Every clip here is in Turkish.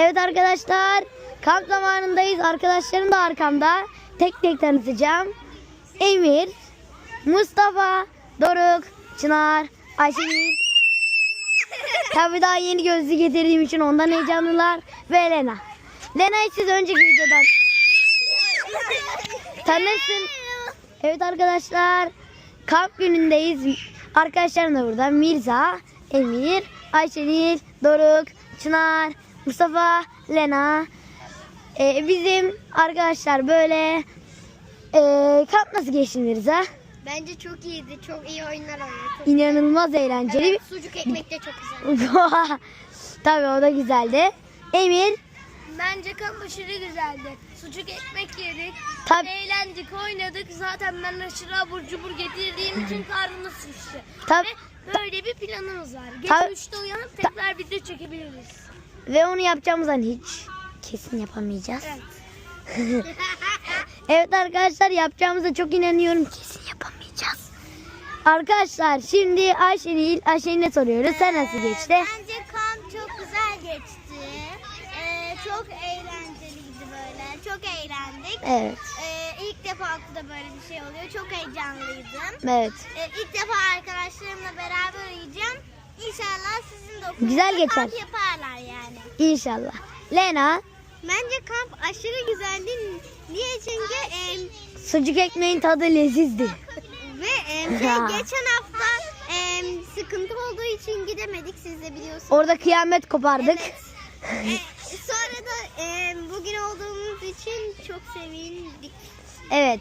Evet arkadaşlar kamp zamanındayız. Arkadaşlarım da arkamda. Tek tek tanıtacağım. Emir, Mustafa, Doruk, Çınar, Ayşegül. Tabii daha yeni gözlü getirdiğim için ondan heyecanlılar. Ve Lena. Lena'yı siz önceki videodan tanırsın. Evet arkadaşlar kamp günündeyiz. Arkadaşlarım da burada. Mirza, Emir, Ayşenil, Doruk, Çınar, Mustafa, Lena. Ee, bizim arkadaşlar böyle ee, kamp nasıl geçti Mirza? Bence çok iyiydi. Çok iyi oyunlar oynadık. İnanılmaz eğlenceli. Evet, sucuk ekmek de çok güzel. Tabii o da güzeldi. Emir, Bence kamp aşırı güzeldi. Sucuk ekmek yedik. Tabii. Eğlendik, oynadık. Zaten ben aşırı abur cubur getirdiğim için karnımız şişti. tabii Ve böyle bir planımız var. Gece Tabii. 3'te uyanıp tekrar video çekebiliriz. Ve onu yapacağımızdan hiç kesin yapamayacağız. Evet. Evet arkadaşlar yapacağımıza çok inanıyorum. Kesin yapamayacağız. Arkadaşlar şimdi Ayşenil, Ayşenil'e soruyoruz. Sen nasıl geçti? Bence kamp çok güzel geçti. Ee, çok eğlenceliydi böyle. Çok eğlendik. Evet. Ee, ilk defa da böyle bir şey oluyor. Çok heyecanlıydım. Evet. Ee, ilk defa arkadaşlarımla beraber uyuyacağım. İnşallah sizin de Güzel geçer. kamp yaparlar yani. İnşallah. Lena, Bence kamp aşırı güzeldi. Niye? Çünkü em, sucuk ekmeğin tadı lezizdi. ve em, şey, geçen hafta em, sıkıntı olduğu için gidemedik. Siz de biliyorsunuz. Orada kıyamet kopardık. Evet. E, sonra da em, bugün olduğumuz için çok sevindik. Evet.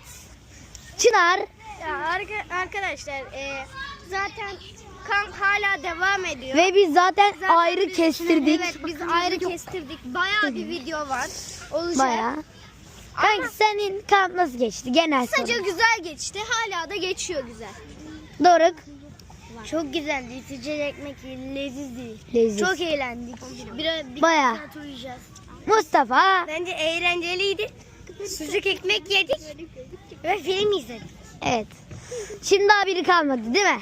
Çınar, Ya arkadaşlar e, zaten kamp hala devam ediyor. ve biz zaten, Zaten ayrı biz- kestirdik. Evet biz ayrı kestirdik. Bayağı bir video var. Olacak. Bayağı. Kanka senin kamp nasıl geçti? Genel Kısaca soru. güzel geçti. Hala da geçiyor güzel. Doruk, Çok güzeldi. Sıcak ekmek lezizdi. leziz. Çok eğlendik. Bir, bir Bayağı. saat uyuyacağız. Mustafa, Bence eğlenceliydi. Sucuk ekmek yedik ve film izledik. evet. Şimdi daha biri kalmadı değil mi?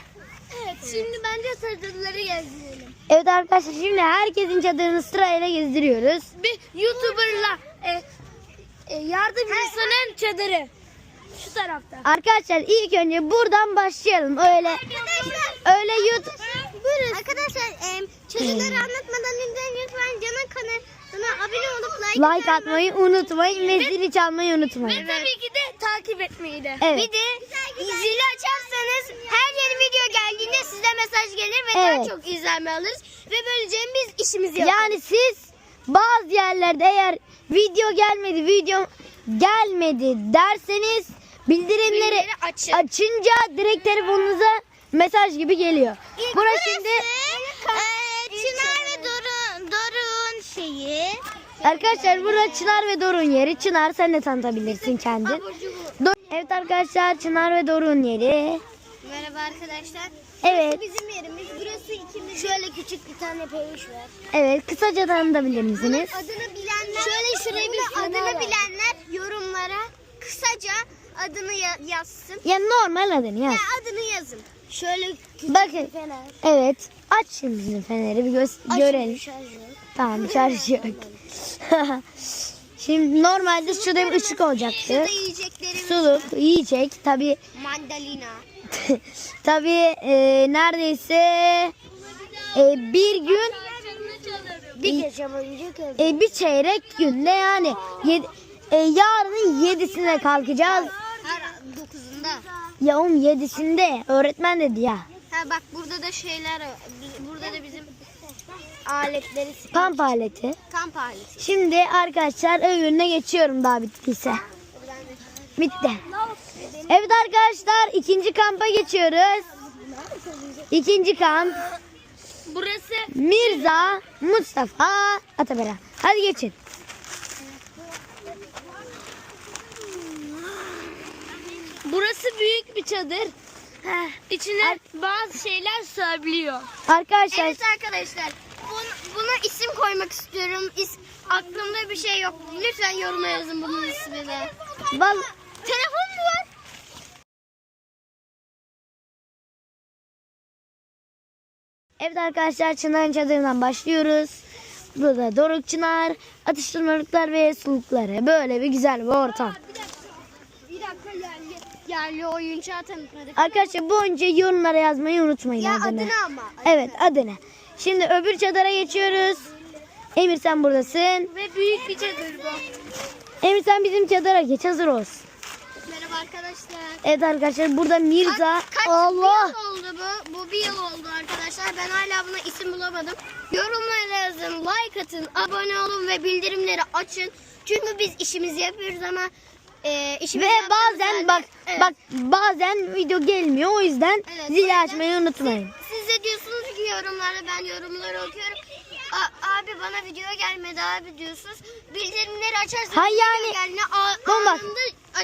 Evet, şimdi bence çadırları gezdirelim. Evet arkadaşlar şimdi herkesin çadırını sırayla gezdiriyoruz. Bir YouTuber'la e, e, yardım insanın çadırı. Şu tarafta. Arkadaşlar ilk önce buradan başlayalım. Öyle Arkadaşlar, öyle YouTube arkadaşlar e, çadırları anlatmadan önce lütfen Can'ın kanalına abone olup like, like atmayı unutmayın ve zili çalmayı unutmayın. Ve tabii ki de takip etmeyi de. Evet. Bir de zili açarsanız her size mesaj gelir ve Evet. daha çok izlenme alırız. Ve böylece biz işimizi yaparız. Yani siz bazı yerlerde eğer video gelmedi, video gelmedi derseniz bildirimleri Bildirimleri açın. açınca direkt telefonunuza mesaj gibi geliyor. Buna şimdi e, Çınar ve Doruk'un Doruk'un şeyi. arkadaşlar burada Çınar ve Doruk'un yeri. Çınar sen de tanıtabilirsin kendin. Evet arkadaşlar Çınar ve Doruk'un yeri. Merhaba arkadaşlar. Evet. Bizim yerimiz. Burası ikimiz. Şöyle küçük bir tane peluş var. Evet kısaca tanıtabilir misiniz? Adını bilenler şöyle şuraya bir adını bilenler yorumlara kısaca adını ya- yazsın. Ya normal adını yaz. adını yazın. Şöyle küçük Bakın. bir fener. Evet. Aç şimdi bizim feneri bir göz görelim. Şarj yok. Tamam şarj yok. Şimdi normalde şurada bir ışık olacaktı. Şurada yiyeceklerimiz Suluk, yiyecek. Tabi mandalina. tabi e, neredeyse e, bir gün Bir gece boyunca e, bir çeyrek günde yani yedi, e, yarının yedisine kalkacağız. Her dokuzunda. Ya oğlum yedisinde öğretmen dedi ya. Ha bak burada da şeyler burada da bizim aletleri Kamp aleti. kamp aleti. Şimdi arkadaşlar öbürüne geçiyorum daha bittiyse. Bitti. Evet arkadaşlar ikinci kampa geçiyoruz. İkinci kamp Burası Mirza, Mustafa, Atabera. Hadi geçin. burası büyük bir çadır. İçine bazı şeyler sığabiliyor. Arkadaşlar Evet arkadaşlar. Bun, buna isim koymak istiyorum. İs, aklımda bir şey yok. Lütfen yoruma yazın bunun ismini. val Telefon mu var? Evet arkadaşlar Çınar'ın çadırından başlıyoruz. Burada Doruk Çınar, atıştırmalıklar ve sulukları. Böyle bir güzel bir ortam. Bir dakika. Bir dakika yerli, yerli oyuncu tanıtmadık. Arkadaşlar bu önce yorumlara yazmayı unutmayın Ya adını. adını ama. Evet adını. Şimdi öbür çadıra geçiyoruz. Emir sen buradasın. Ve büyük bir çadır bu. Emir sen bizim çadıra geç hazır olsun. Arkadaşlar. Evet arkadaşlar burada Mirza. Kaç Allah. yıl oldu bu? Bu bir yıl oldu arkadaşlar. Ben hala buna isim bulamadım. Yorumlara yazın, like atın, abone olun ve bildirimleri açın. Çünkü biz işimizi yapıyoruz ama e, Ve işimizi bazen yaptığımız bak halde- bak bazen video gelmiyor o yüzden Evet, zili açmayı unutmayın. Siz de diyorsunuz ki yorumlarda ben yorumları okuyorum. A- abi bana video gelmedi abi diyorsunuz. Bildirimleri açarsanız Ha, video yani- geldiğinde a- anında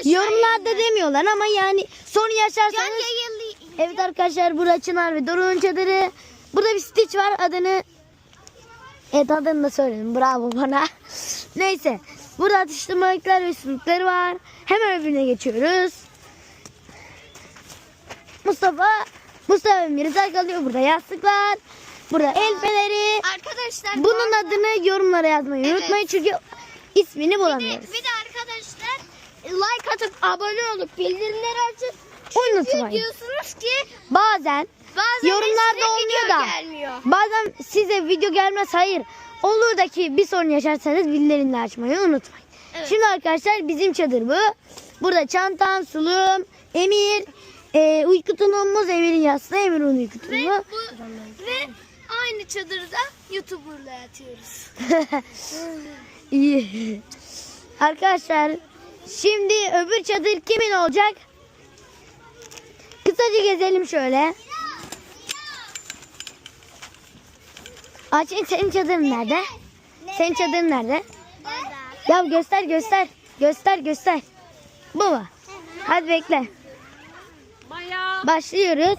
aşağı Yorumlarda iner. demiyorlar ama yani Can yaşarsanız yayınlı. Evet arkadaşlar burada Çınar ve Doruk'un çadırı. Burada bir Stitch var adını Evet adını da söyledim bravo bana. Neyse burada atıştırmalıklar ve sulukları var. Hemen öbürüne geçiyoruz. Mustafa Mustafa ve Mirza kalıyor. Burada yastıklar. Burada el feneri. Arkadaşlar bu Bunun arada- adını yorumlara yazmayı Evet. unutmayın çünkü ismini Bir de, bulamıyoruz. bir de like atıp abone olup bildirimleri açın. Çünkü Unutmayın. diyorsunuz ki Bazen bazen Yorumlarda olmuyor da. gelmiyor. Bazen size video gelmez hayır. Olur da ki bir sorun yaşarsanız bildirimleri açmayı unutmayın. Evet. Şimdi arkadaşlar bizim çadır bu. Burada çantam, suluğum, Emir, e, uyku tulumumuz, Emir'in yastığı, Emir'in uyku Ve, tulumu. bu, ve aynı çadırda YouTuber'la yatıyoruz. İyi. Arkadaşlar şimdi öbür çadır kimin olacak? Kısaca gezelim şöyle. Açın senin çadırın nerede? Senin çadırın nerede? Ya göster göster. Göster göster. Bu mu? Hadi bekle. Başlıyoruz.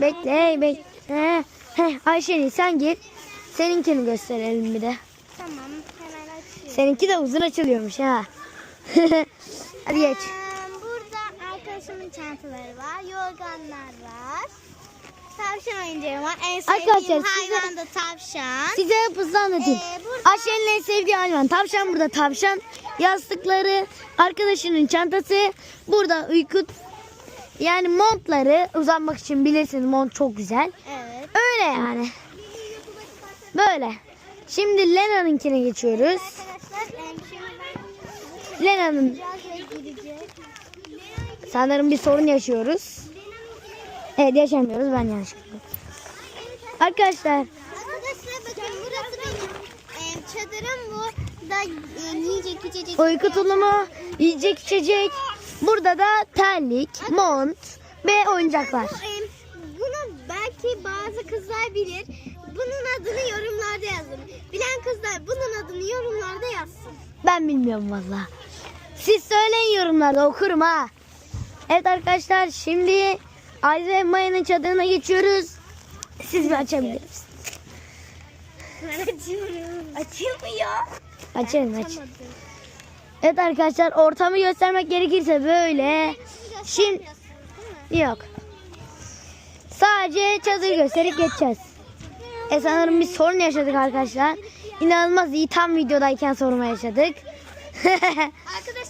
Bekle bekle. Heh, Ayşenil sen gir. Seninkini gösterelim bir de. Tamam hemen açıyorum. Seninki de uzun açılıyormuş ha. Hadi geç. Ee, Burada arkadaşımın çantaları var, yorganlar var. Tavşan oyuncağı var. En sevdiğim Arkadaşlar, size- hayvan da tavşan. Size hızlı anlatayım. Ee, burada- Ayşe'nin en sevdiği hayvan. Tavşan burada tavşan. Yastıkları, arkadaşının çantası. Burada uyku yani montları uzanmak için bilirsiniz mont çok güzel. Evet. Öyle yani. Böyle. Şimdi Lena'nınkine geçiyoruz. Arkadaşlar gideceğiz. sanırım bir sorun yaşıyoruz. Evet yaşamıyoruz ben yanlışlıkla. Arkadaşlar Arkadaşlar bakın burası benim em, çadırım bu. Da yiyecek içecek. uyku tulumu, yiyecek içecek. Burada da terlik, mont ve oyuncaklar. Bunu belki bazı kızlar bilir. Bunun adını yorumlarda yazın. Bilen kızlar bunun adını yorumlarda yazsın. Ben bilmiyorum valla. Siz söyleyin yorumlarda okurum ha. Evet arkadaşlar şimdi Ayza ve Maya'nın çadırına geçiyoruz. Siz bir açabilir misiniz? Ben açıyorum. Açılmıyor. Açın aç. Evet arkadaşlar ortamı göstermek gerekirse böyle. Şimdi yok. Sadece çadır gösterip geçeceğiz. E sanırım bir sorun yaşadık arkadaşlar. İnanılmaz iyi tam videodayken sorun yaşadık. Arkadaşlar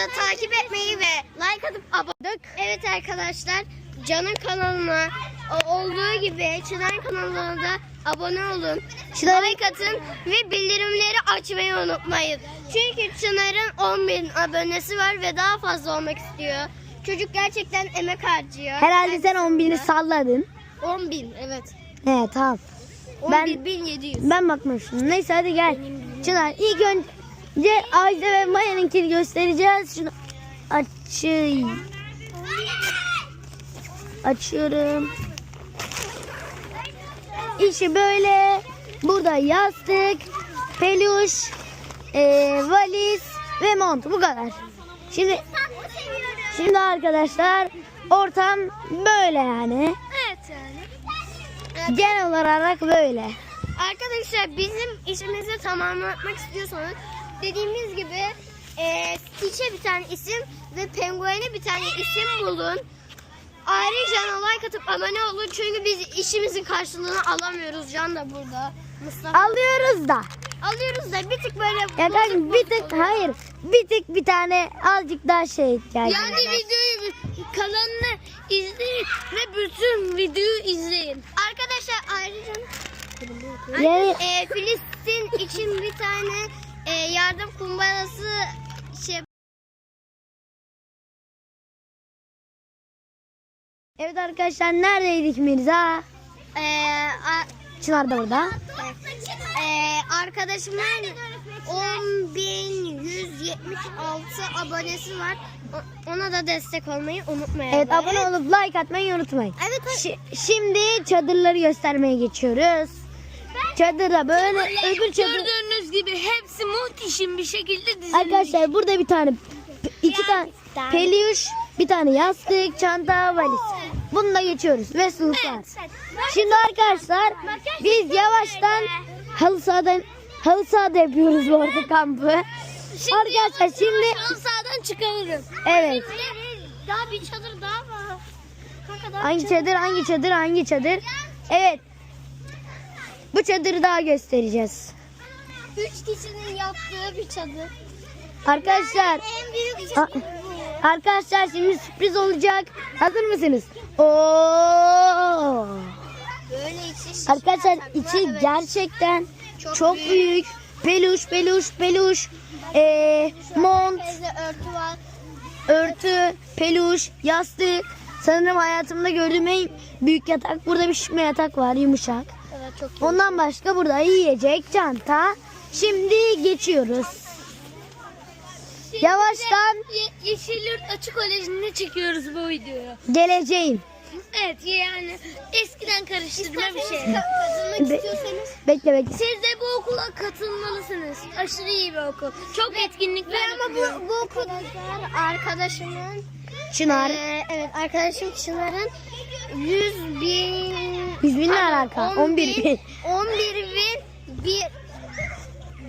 kanalını da takip etmeyi ve like atıp abone Evet arkadaşlar Can'ın kanalına olduğu gibi Çınar'ın kanalına da abone olun. Çınar'ın- Like atın ve bildirimleri açmayı unutmayın. Çünkü Çınar'ın 10 bin abonesi var ve daha fazla olmak istiyor. Çocuk gerçekten emek harcıyor. Herhalde sen 10 bini salladın. 10 bin evet. Evet tamam. 11 Ben- bin 700. Ben bakmamıştım. Neyse hadi gel. Çınar ilk önce Ayza ve Maya'nınkini göstereceğiz. Şunu açayım. Açıyorum. İşte böyle. Burada yastık, peluş, eee, valiz ve mont. Bu kadar. Şimdi şimdi arkadaşlar ortam böyle yani. Evet yani. Genel olarak böyle. Arkadaşlar bizim işimizi tamamlatmak istiyorsanız dediğimiz gibi e, Stitch'e bir tane isim ve Penguen'e bir tane isim bulun. Ayrıca like atıp abone olun çünkü biz işimizin karşılığını alamıyoruz. Can da burada. Mustafa. Alıyoruz da. Alıyoruz da bir tık böyle Ya kanka bir tık hayır. Bir tık bir tane azıcık daha şey ihtiyacım Yani var. videoyu kalanını izleyin ve bütün videoyu izleyin. Arkadaşlar ayrıca Yani e, Filistin için bir tane e, yardım kumbarası şey evet arkadaşlar neredeydik Mirza? e, a, Çınar da burada. e, arkadaşımın 10.176 abonesi var. Ona da destek olmayı unutmayın. Evet abone olup like atmayı unutmayın. Evet. Şi- şimdi çadırları göstermeye geçiyoruz. Çadırda böyle öbür çadır. Gördüğünüz gibi hepsi muhteşem bir şekilde dizilmiş. Arkadaşlar burada bir tane iki tane peluş, bir tane yastık, çanta, valiz. Bunu da geçiyoruz ve sultan. Şimdi arkadaşlar biz yavaştan halı sahadan halı sahada yapıyoruz bu arada kampı. Arkadaşlar şimdi Halı sahadan çıkarırım. evet Daha bir çadır daha var. Kanka daha hangi çadır hangi çadır hangi çadır evet bu çadırı daha göstereceğiz. Üç kişinin yaptığı bir çadır. Arkadaşlar En büyük A- Arkadaşlar şimdi sürpriz olacak. Hazır mısınız? Oo! Böyle içi Arkadaşlar çadır içi gerçekten Çok çok, büyük. büyük. Peluş, peluş, peluş. Ee, mont, örtü var. örtü, peluş, yastık. Sanırım hayatımda gördüğüm en büyük yatak. Burada bir şişme yatak var yumuşak. Evet çok iyi. Ondan başka burada yiyecek, çanta. Şimdi geçiyoruz. Yavaştan Ye- Yeşilyurt Açık Koleji'nde çekiyoruz bu videoyu. geleceğim. Evet yani eskiden karıştırma bir şey. Katılmak Be- istiyorsanız Bekle bekle. Siz de bu okula katılmalısınız. Aşırı iyi bir okul. Çok etkinlikler ama bu, bu okullar arkadaşımın Çınar. Ee, evet arkadaşım Çınar'ın 100 bin 100 bin ne Pardon, alaka? 11 bin. 11 bin bir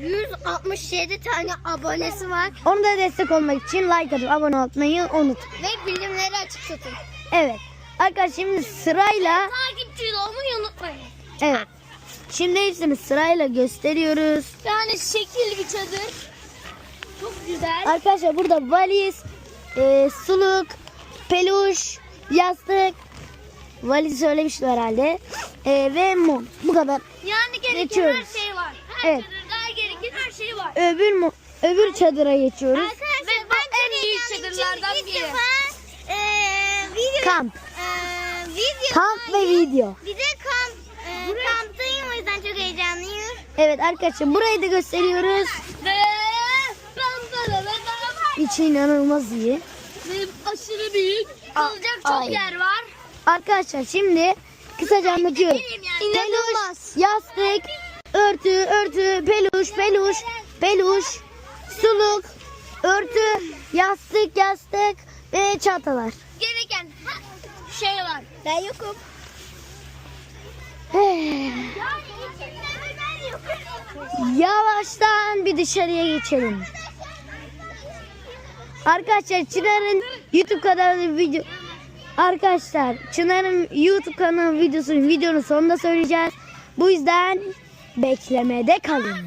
167 tane abonesi var Onu da destek olmak için like atıp abone olmayı unut. ve bildirimleri açık tutun. Evet. Arkadaşlar şimdi sırayla Takipçi olmayı unutmayın. evet. Şimdi hepsini sırayla gösteriyoruz. Yani şekil bir çadır. Çok güzel. Arkadaşlar burada valiz, e, suluk, peluş, yastık, valiz söylemiştim herhalde. E, ve mum. Bu kadar. Yani gereken Geçiyoruz. her şey var. Her Evet. Şey var. Öbür mu, öbür çadıra geçiyoruz. Ve bu en büyük çadırlardan biri. e, video, Kamp. e, video Kamp ve video. Bir de kamp, e, kamptayım o yüzden çok heyecanlıyım. Evet arkadaşlar burayı da gösteriyoruz. Ve. İçi inanılmaz iyi. Ve aşırı büyük. Kalacak çok ay. yer var. Arkadaşlar şimdi kısaca anlatıyorum. Peluş, yastık, örtü, örtü, peluş, peluş, peluş, suluk, örtü, yastık, yastık ve çantalar. Gereken şey var. Ben yokum. Yavaştan bir dışarıya geçelim. Arkadaşlar Çınar'ın YouTube kanalı video Arkadaşlar Çınar'ın YouTube kanalı videosunun videonun sonunda söyleyeceğiz. Bu yüzden beklemede kalın.